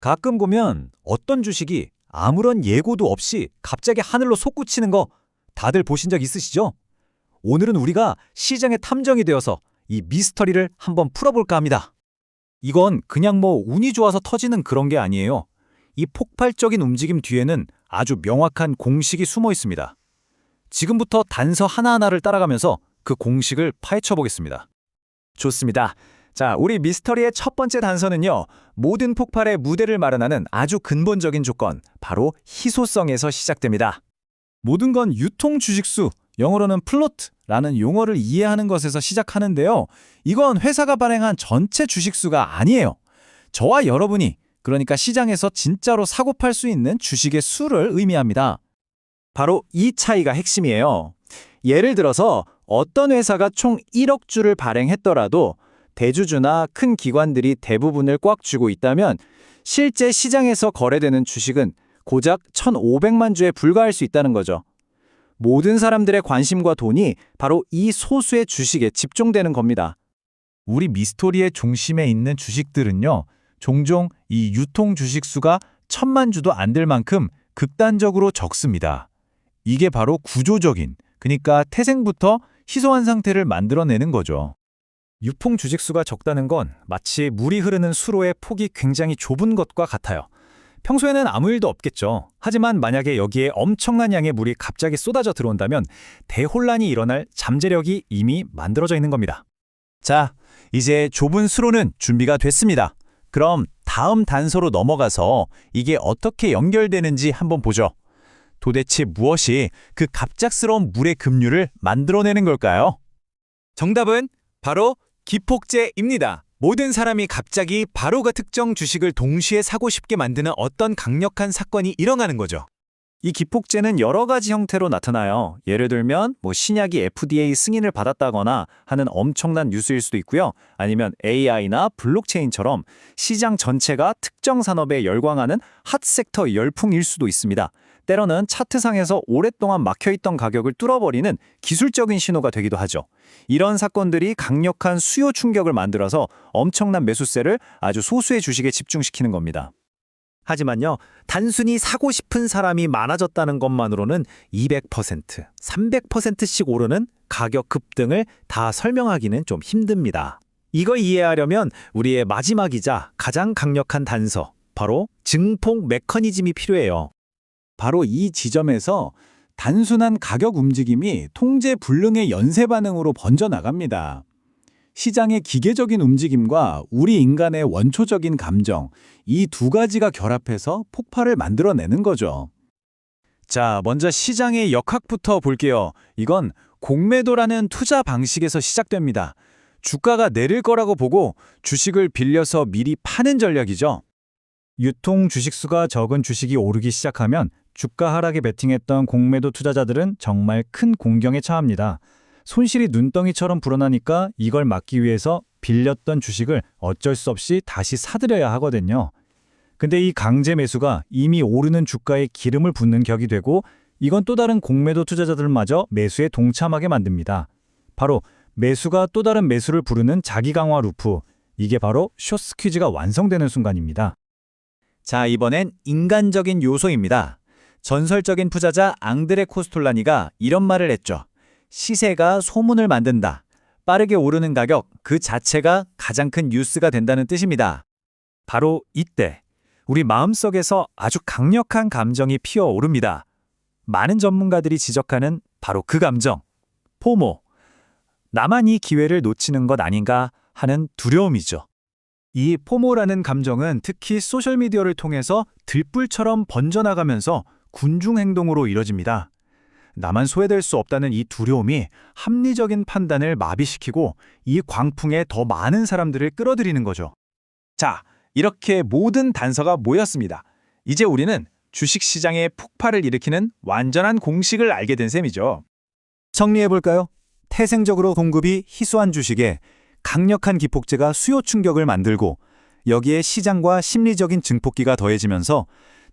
가끔 보면 어떤 주식이 아무런 예고도 없이 갑자기 하늘로 솟구치는 거 다들 보신 적 있으시죠? 오늘은 우리가 시장의 탐정이 되어서 이 미스터리를 한번 풀어볼까 합니다. 이건 그냥 뭐 운이 좋아서 터지는 그런 게 아니에요. 이 폭발적인 움직임 뒤에는 아주 명확한 공식이 숨어 있습니다. 지금부터 단서 하나하나를 따라가면서 그 공식을 파헤쳐 보겠습니다. 좋습니다. 자, 우리 미스터리의 첫 번째 단서는요. 모든 폭발의 무대를 마련하는 아주 근본적인 조건, 바로 희소성에서 시작됩니다. 모든 건 유통 주식수, 영어로는 플로트라는 용어를 이해하는 것에서 시작하는데요. 이건 회사가 발행한 전체 주식수가 아니에요. 저와 여러분이 그러니까 시장에서 진짜로 사고 팔 수 있는 주식의 수를 의미합니다. 바로 이 차이가 핵심이에요. 예를 들어서 어떤 회사가 총 1억 주를 발행했더라도 대주주나 큰 기관들이 대부분을 꽉 쥐고 있다면 실제 시장에서 거래되는 주식은 고작 1,500만 주에 불과할 수 있다는 거죠. 모든 사람들의 관심과 돈이 바로 이 소수의 주식에 집중되는 겁니다. 우리 미스토리의 중심에 있는 주식들은요, 종종 이 유통 주식 수가 천만 주도 안 될 만큼 극단적으로 적습니다. 이게 바로 구조적인, 그러니까 태생부터 희소한 상태를 만들어내는 거죠. 유통 주식수가 적다는 건 마치 물이 흐르는 수로의 폭이 굉장히 좁은 것과 같아요. 평소에는 아무 일도 없겠죠. 하지만 만약에 여기에 엄청난 양의 물이 갑자기 쏟아져 들어온다면 대혼란이 일어날 잠재력이 이미 만들어져 있는 겁니다. 자, 이제 좁은 수로는 준비가 됐습니다. 그럼 다음 단서로 넘어가서 이게 어떻게 연결되는지 한번 보죠. 도대체 무엇이 그 갑작스러운 물의 급류를 만들어내는 걸까요? 정답은 바로 기폭제입니다. 모든 사람이 갑자기 바로가 특정 주식을 동시에 사고 싶게 만드는 어떤 강력한 사건이 일어나는 거죠. 이 기폭제는 여러 가지 형태로 나타나요. 예를 들면 뭐 신약이 FDA 승인을 받았다거나 하는 엄청난 뉴스일 수도 있고요. 아니면 AI나 블록체인처럼 시장 전체가 특정 산업에 열광하는 핫 섹터 열풍일 수도 있습니다. 때로는 차트상에서 오랫동안 막혀있던 가격을 뚫어버리는 기술적인 신호가 되기도 하죠. 이런 사건들이 강력한 수요 충격을 만들어서 엄청난 매수세를 아주 소수의 주식에 집중시키는 겁니다. 하지만요, 단순히 사고 싶은 사람이 많아졌다는 것만으로는 200%, 300%씩 오르는 가격 급등을 다 설명하기는 좀 힘듭니다. 이걸 이해하려면 우리의 마지막이자 가장 강력한 단서, 바로 증폭 메커니즘이 필요해요. 바로 이 지점에서 단순한 가격 움직임이 통제 불능의 연쇄 반응으로 번져나갑니다. 시장의 기계적인 움직임과 우리 인간의 원초적인 감정, 이 두 가지가 결합해서 폭발을 만들어내는 거죠. 자, 먼저 시장의 역학부터 볼게요. 이건 공매도라는 투자 방식에서 시작됩니다. 주가가 내릴 거라고 보고 주식을 빌려서 미리 파는 전략이죠. 유통 주식수가 적은 주식이 오르기 시작하면 주가 하락에 베팅했던 공매도 투자자들은 정말 큰 공경에 처합니다. 손실이 눈덩이처럼 불어나니까 이걸 막기 위해서 빌렸던 주식을 어쩔 수 없이 다시 사들여야 하거든요. 근데 이 강제 매수가 이미 오르는 주가에 기름을 붓는 격이 되고 이건 또 다른 공매도 투자자들마저 매수에 동참하게 만듭니다. 바로 매수가 또 다른 매수를 부르는 자기 강화 루프. 이게 바로 쇼스 퀴즈가 완성되는 순간입니다. 자, 이번엔 인간적인 요소입니다. 전설적인 투자자 앙드레 코스톨라니가 이런 말을 했죠. 시세가 소문을 만든다. 빠르게 오르는 가격 그 자체가 가장 큰 뉴스가 된다는 뜻입니다. 바로 이때 우리 마음속에서 아주 강력한 감정이 피어오릅니다. 많은 전문가들이 지적하는 바로 그 감정, 포모. 나만 이 기회를 놓치는 것 아닌가 하는 두려움이죠. 이 포모라는 감정은 특히 소셜미디어를 통해서 들불처럼 번져나가면서 군중 행동으로 이뤄집니다. 나만 소외될 수 없다는 이 두려움이 합리적인 판단을 마비시키고 이 광풍에 더 많은 사람들을 끌어들이는 거죠. 자, 이렇게 모든 단서가 모였습니다. 이제 우리는 주식시장의 폭발을 일으키는 완전한 공식을 알게 된 셈이죠. 정리해볼까요? 태생적으로 공급이 희소한 주식에 강력한 기폭제가 수요 충격을 만들고 여기에 시장과 심리적인 증폭기가 더해지면서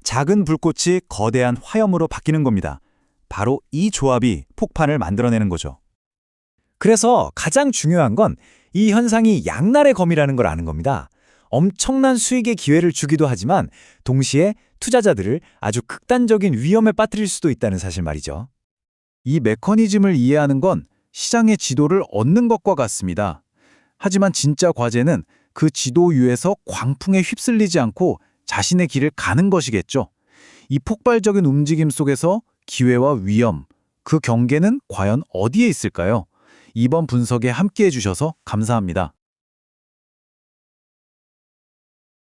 작은 불꽃이 거대한 화염으로 바뀌는 겁니다. 바로 이 조합이 폭발을 만들어내는 거죠. 그래서 가장 중요한 건 이 현상이 양날의 검이라는 걸 아는 겁니다. 엄청난 수익의 기회를 주기도 하지만 동시에 투자자들을 아주 극단적인 위험에 빠뜨릴 수도 있다는 사실 말이죠. 이 메커니즘을 이해하는 건 시장의 지도를 얻는 것과 같습니다. 하지만 진짜 과제는 그 지도 위에서 광풍에 휩쓸리지 않고 자신의 길을 가는 것이겠죠. 이 폭발적인 움직임 속에서 기회와 위험, 그 경계는 과연 어디에 있을까요? 이번 분석에 함께 해 주셔서 감사합니다.